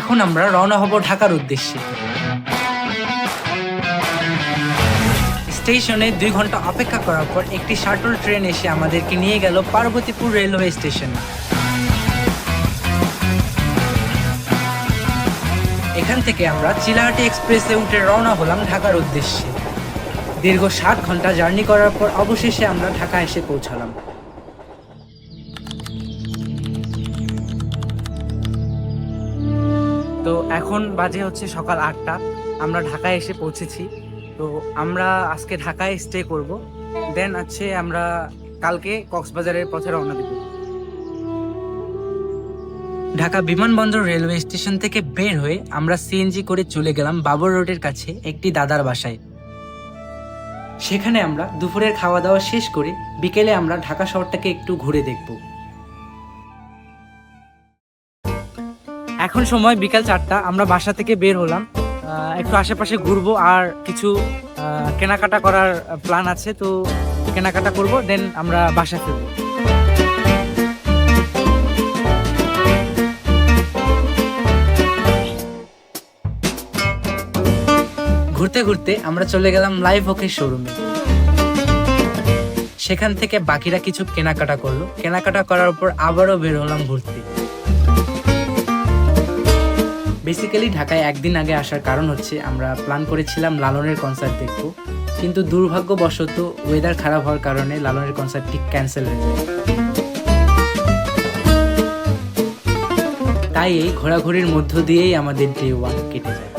এখন আমরা রওনা হব ঢাকার উদ্দেশ্যে। স্টেশনে দুই ঘণ্টা অপেক্ষা করার পর একটি শাটল ট্রেন এসে আমাদেরকে নিয়ে গেল পার্বতীপুর রেলওয়ে স্টেশন। এখান থেকে আমরা চিলাহাটি এক্সপ্রেসে উঠে রওনা হলাম ঢাকার উদ্দেশ্যে। দীর্ঘ সাত ঘণ্টা জার্নি করার পর অবশেষে আমরা ঢাকা এসে পৌঁছালাম। তো এখন বাজে হচ্ছে সকাল আটটা। আমরা ঢাকায় এসে পৌঁছেছি। তো আমরা আজকে ঢাকায় স্টে করব। দেন আছে আমরা কালকে কক্সবাজারের পথে রওনা দেব। ঢাকা বিমানবন্দর রেলওয়ে স্টেশন থেকে বের হয়ে আমরা সিএনজি করে চলে গেলাম বাবর রোডের কাছে একটি দাদার বাসায়। সেখানে আমরা দুপুরের খাওয়া দাওয়া শেষ করে বিকেলে আমরা ঢাকা শহরটাকে একটু ঘুরে দেখব। এখন সময় বিকাল চারটা, আমরা বাসা থেকে বের হলাম। একটু আশেপাশে ঘুরবো আর কিছু কেনাকাটা করার প্ল্যান আছে, তো কেনাকাটা করব দেন আমরা বাসা ফিরবো। ঘুরতে ঘুরতে আমরা চলে গেলাম লাইভ ওকে শোরুমে সেখান থেকে বাকিরা কিছু কেনাকাটা করল। কেনাকাটা করার পর আবারও বের হলাম ঘুরতে। বেসিক্যালি ঢাকায় একদিন আগে আসার কারণ হচ্ছে আমরা প্ল্যান করেছিলাম লালনের কনসার্ট দেখব কিন্তু দুর্ভাগ্যবশত ওয়েদার খারাপ হওয়ার কারণে লালনের কনসার্টটি ক্যান্সেল হয়ে যায়। তাই এই ঘোরাঘুরির মধ্য দিয়েই আমাদের ডে ওয়ান কেটে যায়।